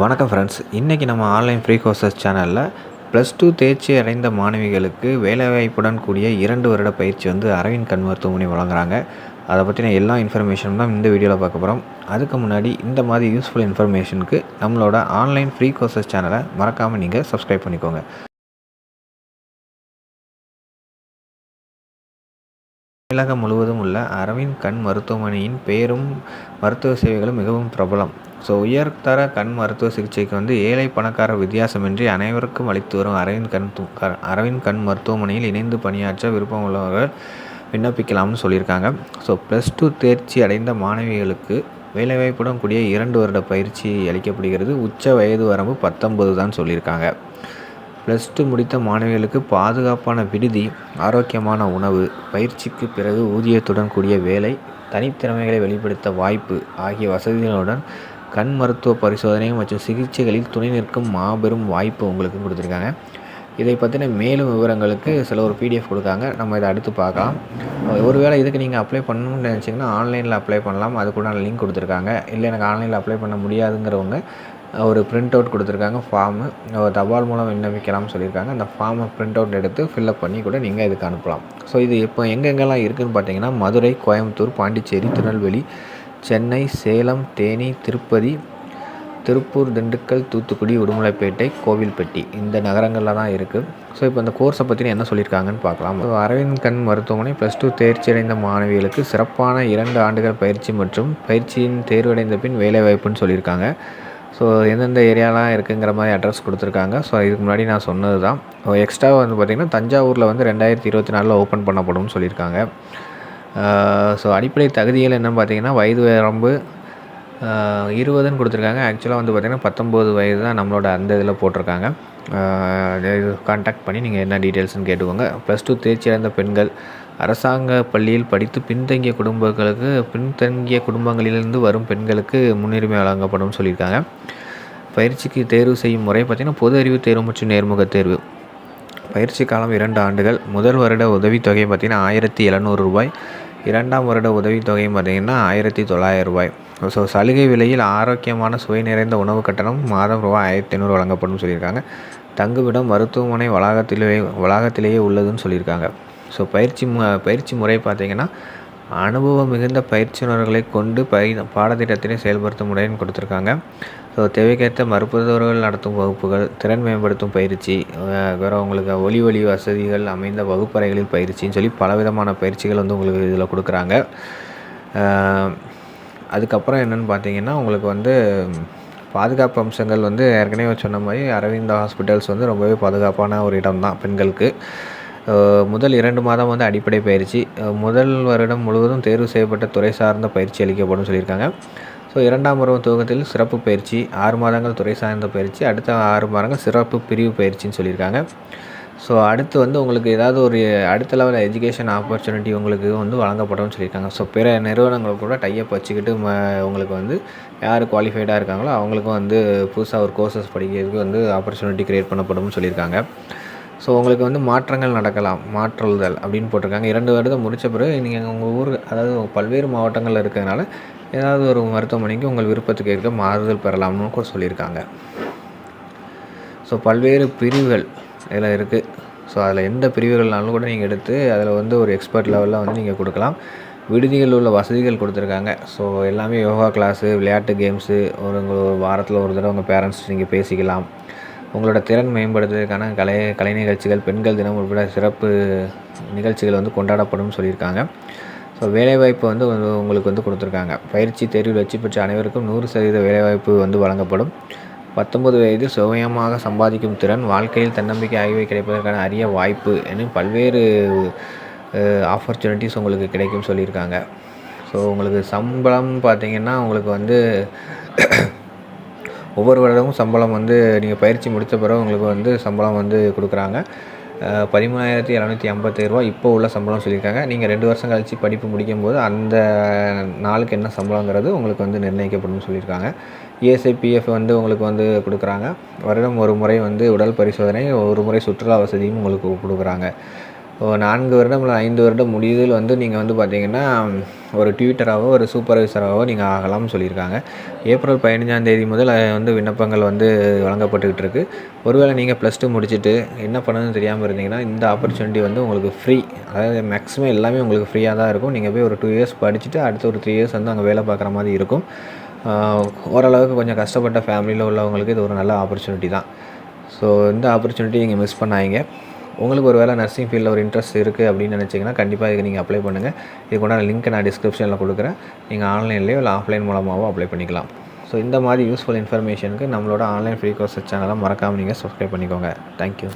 வணக்கம் ஃப்ரெண்ட்ஸ் இன்றைக்கி நம்ம ஆன்லைன் ஃப்ரீ கோர்சஸ் சேனலில் ப்ளஸ் டூ தேர்ச்சி அடைந்த மாணவிகளுக்கு வேலைவாய்ப்புடன் கூடிய இரண்டு வருட பயிற்சி வந்து அரவிந்த் கண் மருத்துவமனை வழங்குறாங்க. அதை பற்றின எல்லா இன்ஃபர்மேஷனும் தான் இந்த வீடியோவில் பார்க்க போகிறோம் அதுக்கு முன்னாடி இந்த மாதிரி யூஸ்ஃபுல் இன்ஃபர்மேஷனுக்கு நம்மளோட ஆன்லைன் ஃப்ரீ கோர்சஸ் சேனலை மறக்காமல் நீங்கள் சப்ஸ்கிரைப் பண்ணிக்கோங்க. தமிழகம் முழுவதும் உள்ள அரவிந்த் கண் மருத்துவமனையின் பெயரும் மருத்துவ சேவைகளும் மிகவும் பிரபலம். ஸோ உயர்தர கண் மருத்துவ சிகிச்சைக்கு வந்து ஏழை பணக்கார வித்தியாசமின்றி அனைவருக்கும் அளித்து வரும் அரவிந்த் கண் து- க- அரவிந்த் கண் மருத்துவமனையில் இணைந்து பணியாற்ற விருப்பம் உள்ளவர்கள் விண்ணப்பிக்கலாம்னு சொல்லியிருக்காங்க. ஸோ ப்ளஸ் டூ தேர்ச்சி அடைந்த மாணவிகளுக்கு வேலைவாய்ப்புடன் கூடிய இரண்டு வருட பயிற்சி அளிக்கப்படுகிறது. உச்ச வயது வரம்பு பத்தொம்பது தான் சொல்லியிருக்காங்க. ப்ளஸ் டூ முடித்த மாணவிகளுக்கு பாதுகாப்பான விடுதி ஆரோக்கியமான உணவு பயிற்சிக்கு பிறகு ஊதியத்துடன் கூடிய வேலை தனித்திறமைகளை வெளிப்படுத்த வாய்ப்பு ஆகிய வசதிகளுடன் கண் மருத்துவ பரிசோதனை மற்றும் சிகிச்சைகளில் துணை நிற்கும் மாபெரும் வாய்ப்பு உங்களுக்கு கொடுத்துருக்காங்க. இதை பற்றின மேலும் விவரங்களுக்கு சில ஒரு பிடிஎஃப் கொடுக்காங்க நம்ம இதை அடுத்து பார்க்கலாம். ஒருவேளை இதுக்கு நீங்கள் அப்ளை பண்ணணும்னு நினச்சிங்கன்னா ஆன்லைனில் அப்ளை பண்ணலாம். அதுக்குண்டான லிங்க் கொடுத்துருக்காங்க. இல்லை எனக்கு ஆன்லைனில் அப்ளை பண்ண முடியாதுங்கிறவங்க ஒரு பிரிண்ட் அவுட் கொடுத்துருக்காங்க ஃபார்மு தபால் மூலம் விண்ணப்பிக்கலாம்னு சொல்லியிருக்காங்க. அந்த ஃபார்மை பிரிண்ட் அவுட் எடுத்து ஃபில்அப் பண்ணி கூட நீங்கள் இதுக்கு அனுப்பலாம். ஸோ இது இப்போ எங்கெங்கெல்லாம் இருக்குதுன்னு பார்த்தீங்கன்னா மதுரை கோயம்புத்தூர் பாண்டிச்சேரி திருநெல்வேலி சென்னை சேலம் தேனி திருப்பதி திருப்பூர் திண்டுக்கல் தூத்துக்குடி உடுமலைப்பேட்டை கோவில்பட்டி இந்த நகரங்களில் தான் இருக்குது ஸோ இப்போ இந்த கோர்ஸை பற்றின என்ன சொல்லியிருக்காங்கன்னு பார்க்கலாம். So, அரவிந்த் கண் மருத்துவமனை ப்ளஸ் டூ தேர்ச்சி அடைந்த மாணவிகளுக்கு சிறப்பான இரண்டு ஆண்டுகள் பயிற்சி மற்றும் பயிற்சியின் தேர்வடைந்த பின் வேலைவாய்ப்புன்னு சொல்லியிருக்காங்க. ஸோ எந்தெந்த ஏரியாலாம் இருக்குங்கிற மாதிரி அட்ரஸ் கொடுத்துருக்காங்க. ஸோ இதுக்கு முன்னாடி நான் சொன்னது தான் எக்ஸ்ட்ரா வந்து பார்த்திங்கன்னா தஞ்சாவூரில் வந்து ரெண்டாயிரத்தி இருபத்தி நாலில் ஓப்பன் பண்ணப்படும்னு சொல்லியிருக்காங்க. ஸோ அடிப்படை தகுதிகள் என்னன்னு பார்த்தீங்கன்னா வயது வரம்பு இருபதுன்னு கொடுத்துருக்காங்க. ஆக்சுவலாக வந்து பார்த்திங்கன்னா பத்தொம்போது வயது தான் நம்மளோட அந்த இதில் போட்டிருக்காங்க. கான்டாக்ட் பண்ணி நீங்கள் என்ன டீட்டெயில்ஸ்னு கேட்டுக்கோங்க. ப்ளஸ் டூ தேர்ச்சி அடைந்த பெண்கள் அரசாங்க பள்ளியில் படித்து பின்தங்கிய குடும்பங்களுக்கு பின்தங்கிய குடும்பங்களிலிருந்து வரும் பெண்களுக்கு முன்னுரிமை வழங்கப்படும் சொல்லியிருக்காங்க. பயிற்சிக்கு தேர்வு செய்யும் முறை பார்த்திங்கன்னா பொது அறிவு தேர்வு மற்றும் நேர்முக தேர்வு. பயிற்சி காலம் இரண்டு ஆண்டுகள். முதல் வருட உதவித்தொகை பார்த்திங்கன்னா ஆயிரத்தி எழுநூறு ரூபாய். இரண்டாம் வருட உதவித்தொகை பார்த்திங்கன்னா ஆயிரத்தி தொள்ளாயிரம் ரூபாய். ஸோ சலுகை விலையில் ஆரோக்கியமான சுவை நிறைந்த உணவு கட்டணம் மாதம் ரூபாய் ஆயிரத்தி ஐநூறு வழங்கப்படும் சொல்லியிருக்காங்க. தங்குமிடம் மருத்துவமனை வளாகத்திலேயே வளாகத்திலேயே உள்ளதுன்னு சொல்லியிருக்காங்க. ஸோ பயிற்சி மு பயிற்சி முறை பார்த்திங்கன்னா அனுபவம் மிகுந்த பயிற்சியாளர்களை கொண்டு பய பாடத்திட்டத்தினை செயல்படுத்தும் முறைன்னு கொடுத்துருக்காங்க. ஸோ தேவைக்கேற்ற மருத்துவர்கள் நடத்தும் வகுப்புகள் திறன் மேம்படுத்தும் பயிற்சி வேறு உங்களுக்கு ஒலி ஒலி வசதிகள் அமைந்த வகுப்பறைகளில் பயிற்சின்னு சொல்லி பலவிதமான பயிற்சிகள் வந்து உங்களுக்கு இதில் கொடுக்குறாங்க. அதுக்கப்புறம் என்னென்னு பார்த்தீங்கன்னா உங்களுக்கு வந்து பாதுகாப்பு அம்சங்கள் வந்து ஏற்கனவே சொன்ன மாதிரி அரவிந்தா ஹாஸ்பிட்டல்ஸ் வந்து ரொம்பவே பாதுகாப்பான ஒரு இடம் தான் பெண்களுக்கு. முதல் இரண்டு மாதம் வந்து அடிப்படை பயிற்சி. முதல் வருடம் முழுவதும் தேர்வு செய்யப்பட்ட துறை சார்ந்த பயிற்சி அளிக்கப்படும் சொல்லியிருக்காங்க. ஸோ இரண்டாம் பருவம் துவக்கத்தில் சிறப்பு பயிற்சி ஆறு மாதங்கள் துறை சார்ந்த பயிற்சி அடுத்த ஆறு மாதங்கள் சிறப்பு பிரிவு பயிற்சின்னு சொல்லியிருக்காங்க. ஸோ அடுத்து வந்து உங்களுக்கு ஏதாவது ஒரு அடுத்த லெவல் எஜுகேஷன் ஆப்பர்ச்சுனிட்டி உங்களுக்கு வந்து வழங்கப்படும்னு சொல்லியிருக்காங்க. ஸோ பிற நிறுவனங்கள் கூட டைப் வச்சுக்கிட்டு ம உங்களுக்கு வந்து யார் குவாலிஃபைடாக இருக்காங்களோ அவங்களுக்கும் வந்து புதுசாக ஒரு கோர்சஸ் படிக்கிறதுக்கு வந்து ஆப்பர்ச்சுனிட்டி க்ரியேட் பண்ணப்படும்னு சொல்லியிருக்காங்க. ஸோ உங்களுக்கு வந்து மாற்றங்கள் நடக்கலாம் மாற்றுதல் அப்படின்னு போட்டிருக்காங்க. இரண்டு வருடம் முடித்த பிறகு நீங்கள் உங்கள் ஊர் அதாவது பல்வேறு மாவட்டங்களில் இருக்கிறதுனால ஏதாவது ஒரு மருத்துவமனைக்கு உங்கள் விருப்பத்துக்கு ஏற்க மாறுதல் பெறலாம்னு கூட சொல்லியிருக்காங்க. ஸோ பல்வேறு பிரிவுகள் இதில் இருக்குது ஸோ அதில் எந்த பிரிவுகள்னாலும் கூட நீங்கள் எடுத்து அதில் வந்து ஒரு எக்ஸ்பர்ட் லெவலில் வந்து நீங்கள் கொடுக்கலாம். விடுதிகளில் உள்ள வசதிகள் கொடுத்துருக்காங்க. ஸோ எல்லாமே யோகா கிளாஸு விளையாட்டு கேம்ஸு ஒரு வாரத்தில் ஒரு தடவை உங்கள் பேரண்ட்ஸ் நீங்கள் பேசிக்கலாம். உங்களோட திறன் மேம்படுத்துவதற்கான கலை கலை நிகழ்ச்சிகள் பெண்கள் தினம் உட்பட சிறப்பு நிகழ்ச்சிகள் வந்து கொண்டாடப்படும் சொல்லியிருக்காங்க. ஸோ வேலைவாய்ப்பு வந்து உங்களுக்கு வந்து கொடுத்துருக்காங்க. பயிற்சி தேர்வில் வெற்றி பெற்ற அனைவருக்கும் நூறு சதவீத வேலைவாய்ப்பு வந்து வழங்கப்படும். பத்தொன்பது வயதில் சுயமாக சம்பாதிக்கும் திறன் வாழ்க்கையில் தன்னம்பிக்கை ஆகியவை கிடைப்பதற்கான அரிய வாய்ப்பு என பல்வேறு ஆப்பர்ச்சுனிட்டிஸ் உங்களுக்கு கிடைக்கும் சொல்லியிருக்காங்க. ஸோ உங்களுக்கு சம்பளம் பார்த்தீங்கன்னா உங்களுக்கு வந்து ஒவ்வொரு வருடமும் சம்பளம் வந்து நீங்கள் பயிற்சி முடித்த பிறகு உங்களுக்கு வந்து சம்பளம் வந்து கொடுக்குறாங்க. பதிமூணாயிரத்தி இரநூத்தி ஐம்பத்தேழு ரூபா இப்போ உள்ள சம்பளம் சொல்லியிருக்காங்க. நீங்கள் ரெண்டு வருஷம் கழித்து படிப்பு முடிக்கும் போது அந்த நாளுக்கு என்ன சம்பளங்கிறது உங்களுக்கு வந்து நிர்ணயிக்கப்படும் சொல்லியிருக்காங்க. இஎஸ்ஐபிஎஃப் வந்து உங்களுக்கு வந்து கொடுக்குறாங்க. வருடம் ஒரு முறை வந்து உடல் பரிசோதனை ஒரு முறை சுற்றுலா வசதியும் உங்களுக்கு கொடுக்குறாங்க. நான்கு வருடம் இல்லை ஐந்து வருடம் முடியுதில் வந்து நீங்கள் வந்து பார்த்தீங்கன்னா ஒரு டியூட்டராகவோ ஒரு சூப்பர்வைசராகவோ நீங்கள் ஆகலாம்னு சொல்லியிருக்காங்க. ஏப்ரல் பதினஞ்சாம் தேதி முதல் வந்து விண்ணப்பங்கள் வந்து வழங்கப்பட்டுக்கிட்டு இருக்குது ஒருவேளை நீங்கள் ப்ளஸ் டூ முடிச்சுட்டு என்ன பண்ணணும்னு தெரியாமல் இருந்தீங்கன்னா இந்த ஆப்பர்ச்சுனிட்டி வந்து உங்களுக்கு ஃப்ரீ அதாவது மேக்ஸிமம் எல்லாமே உங்களுக்கு ஃப்ரீயாக தான் இருக்கும். நீங்கள் போய் ஒரு டூ இயர்ஸ் படிச்சுட்டு அடுத்து ஒரு த்ரீ இயர்ஸ் வந்து அங்கே வேலை பார்க்குற மாதிரி இருக்கும். ஓரளவுக்கு கொஞ்சம் கஷ்டப்பட்ட ஃபேமிலியில் உள்ளவங்களுக்கு இது ஒரு நல்ல ஆப்பர்ச்சுனிட்டி தான். ஸோ இந்த ஆப்பர்ச்சுனிட்டி நீங்கள் மிஸ் பண்ணாதீங்க. உங்களுக்கு ஒரு வேளை நர்சிங் ஃபீல்டில் ஒரு இன்ட்ரெஸ்ட் இருக்குது அப்படின்னு நினச்சிங்கன்னா கண்டிப்பாக இதுக்கு நீங்கள் அப்ளை பண்ணுங்கள் இதுக்குண்டான லிங்க் நான் டிஸ்கிரிப்ஷனில் கொடுக்குறேன். நீங்கள் ஆன்லைன்லேயோ இல்லை ஆஃப்லைன் மூலமாகவோ அப்ளை பண்ணிக்கலாம். ஸோ இந்த மாதிரி யூஸ்ஃபுல் இன்ஃபர்மேஷனுக்கு நம்மளோட ஆன்லைன் ஃப்ரீ கோர்ஸ் சேனலை மறக்காமல் நீங்கள் சப்ஸ்கிரைப் பண்ணிக்கோங்க. தேங்க்யூ